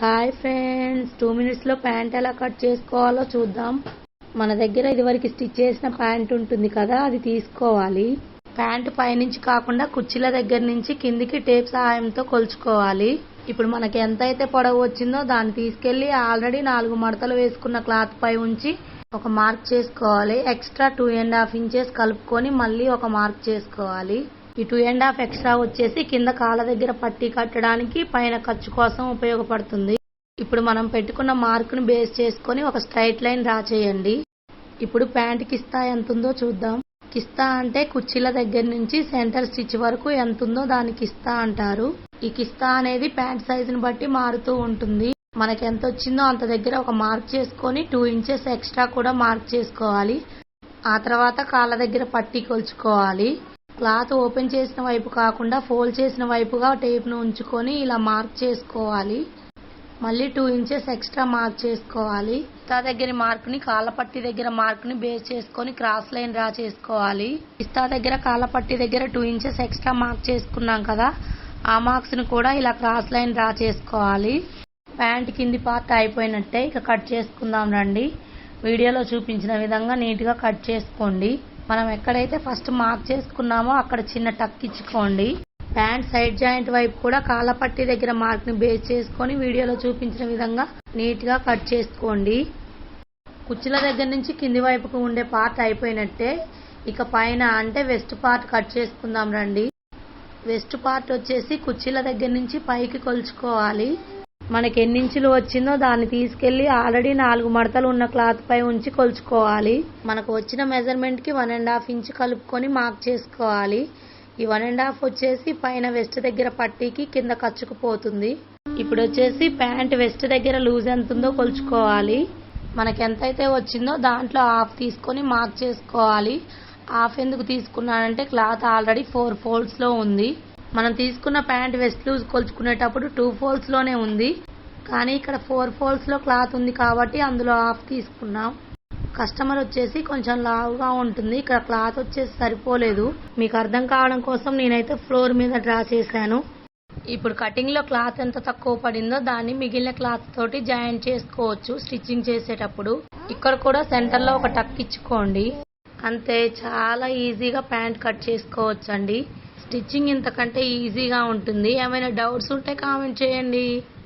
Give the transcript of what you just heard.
Hi friends two మినిట్స్లో pant ఎలా cut చేసుకోవాలో చూద్దాం. మన దగ్గర ఇదివరకు స్టిచ్ చేసిన ప్యాంట్ ఉంటుంది కదా అది తీసుకోవాలి. ప్యాంట్ పైనుంచి కాకుండా కుర్చీల దగ్గర నుంచి కిందికి టేప్ సహాయంతో కొలుచుకోవాలి. ఇప్పుడు మనకి ఎంత అయితే పొడవు వచ్చిందో దాన్ని తీసుకెళ్ళి ఆల్రెడీ నాలుగు మడతలు వేసుకున్న క్లాత్ పై ఉంచి ఒక మార్క్ చేసుకోవాలి. Extra two and half inches కలుపుకొని మళ్ళీ ఒక మార్క్ చేసుకోవాలి. ఈ టూ అండ్ హాఫ్ ఎక్స్ట్రా వచ్చేసి కింద కాళ్ళ దగ్గర పట్టీ కట్టడానికి పైన ఖర్చు కోసం ఉపయోగపడుతుంది. ఇప్పుడు మనం పెట్టుకున్న మార్కుని బేస్ చేసుకొని ఒక స్ట్రైట్ లైన్ డ్రా చేయండి. ఇప్పుడు ప్యాంట్ కిస్తా ఎంత ఉందో చూద్దాం. కిస్తా అంటే కుర్చీల దగ్గర నుంచి సెంటర్ స్టిచ్ వరకు ఎంత ఉందో దాన్ని కిస్తా అంటారు. ఈ కిస్తా అనేది ప్యాంట్ సైజుని బట్టి మారుతూ ఉంటుంది. మనకి ఎంత వచ్చిందో అంత దగ్గర ఒక మార్క్ చేసుకొని టూ ఇంచెస్ ఎక్స్ట్రా కూడా మార్క్ చేసుకోవాలి. ఆ తర్వాత కాళ్ళ దగ్గర పట్టీ కొలుచుకోవాలి. క్లాత్ ఓపెన్ చేసిన వైపు కాకుండా ఫోల్డ్ చేసిన వైపుగా టేప్ను ఉంచుకొని ఇలా మార్క్ చేసుకోవాలి. మళ్ళీ టూ ఇంచెస్ ఎక్స్ట్రా మార్క్ చేసుకోవాలి. ఇస్తా దగ్గర మార్క్ని కాళ్ళపట్టి దగ్గర మార్క్ని బేస్ చేసుకొని క్రాస్ లైన్ డ్రా చేసుకోవాలి. ఇస్తా దగ్గర కాళ్ళపట్టి దగ్గర టూ ఇంచెస్ ఎక్స్ట్రా మార్క్ చేసుకున్నాం కదా ఆ మార్క్స్ని కూడా ఇలా క్రాస్ లైన్ డ్రా చేసుకోవాలి. ప్యాంట్ కింది పార్ట్ అయిపోయినట్టే ఇక కట్ చేసుకుందాం రండి. వీడియోలో చూపించిన విధంగా నీట్గా కట్ చేసుకోండి. మనం ఎక్కడైతే ఫస్ట్ మార్క్ చేసుకున్నామో అక్కడ చిన్న టక్ ఇచ్చుకోండి. ప్యాంట్ సైడ్ జాయింట్ వైపు కూడా కాళ్ళపట్టి దగ్గర మార్క్ని బేస్ చేసుకొని వీడియోలో చూపించిన విధంగా నీట్గా కట్ చేసుకోండి. కుచ్చుల దగ్గర నుంచి కింది వైపుకు ఉండే పార్ట్ అయిపోయినట్టే ఇక పైన అంటే వెస్ట్ పార్ట్ కట్ చేసుకుందాం రండి. వెస్ట్ పార్ట్ వచ్చేసి కుర్చీల దగ్గర నుంచి పైకి కొలుచుకోవాలి. మనకి ఎన్ని ఇంచులు వచ్చిందో దాన్ని తీసుకెళ్ళి ఆల్రెడీ నాలుగు మడతలు ఉన్న క్లాత్ పై ఉంచి కొలుచుకోవాలి. మనకు వచ్చిన మెజర్మెంట్కి వన్ అండ్ హాఫ్ ఇంచ్ కలుపుకొని మార్క్ చేసుకోవాలి. ఈ వన్ అండ్ హాఫ్ వచ్చేసి పైన వెస్ట్ దగ్గర పట్టీకి కింద కచ్చుకుపోతుంది. ఇప్పుడు వచ్చేసి ప్యాంట్ వెస్ట్ దగ్గర లూజ్ ఎంత ఉందో కొలుచుకోవాలి. మనకి ఎంతైతే వచ్చిందో దాంట్లో హాఫ్ తీసుకొని మార్క్ చేసుకోవాలి. హాఫ్ ఎందుకు తీసుకున్నానంటే క్లాత్ ఆల్రెడీ ఫోర్ ఫోల్డ్స్లో ఉంది. మనం తీసుకున్న ప్యాంట్ వెస్ట్ లూజ్ కొలుచుకునేటప్పుడు టూ ఫోల్స్లోనే ఉంది. కానీ ఇక్కడ ఫోర్ ఫోల్స్లో క్లాత్ ఉంది కాబట్టి అందులో హాఫ్ తీసుకున్నాం. కస్టమర్ వచ్చేసి కొంచెం లావుగా ఉంటుంది. ఇక్కడ క్లాత్ వచ్చేసి సరిపోలేదు. మీకు అర్థం కావడం కోసం నేనైతే ఫ్లోర్ మీద డ్రా చేశాను. ఇప్పుడు కటింగ్లో క్లాత్ ఎంత తక్కువ పడిందో దాన్ని మిగిలిన క్లాత్ తోటి జాయిన్ చేసుకోవచ్చు స్టిచ్చింగ్ చేసేటప్పుడు. ఇక్కడ కూడా సెంటర్లో ఒక టక్ ఇచ్చుకోండి. అంతే చాలా ఈజీగా ప్యాంట్ కట్ చేసుకోవచ్చు అండి స్టిచ్చింగ్ ఇంతకంటే ఈజీగా ఉంటుంది. ఏమైనా డౌట్స్ ఉంటే కామెంట్ చేయండి.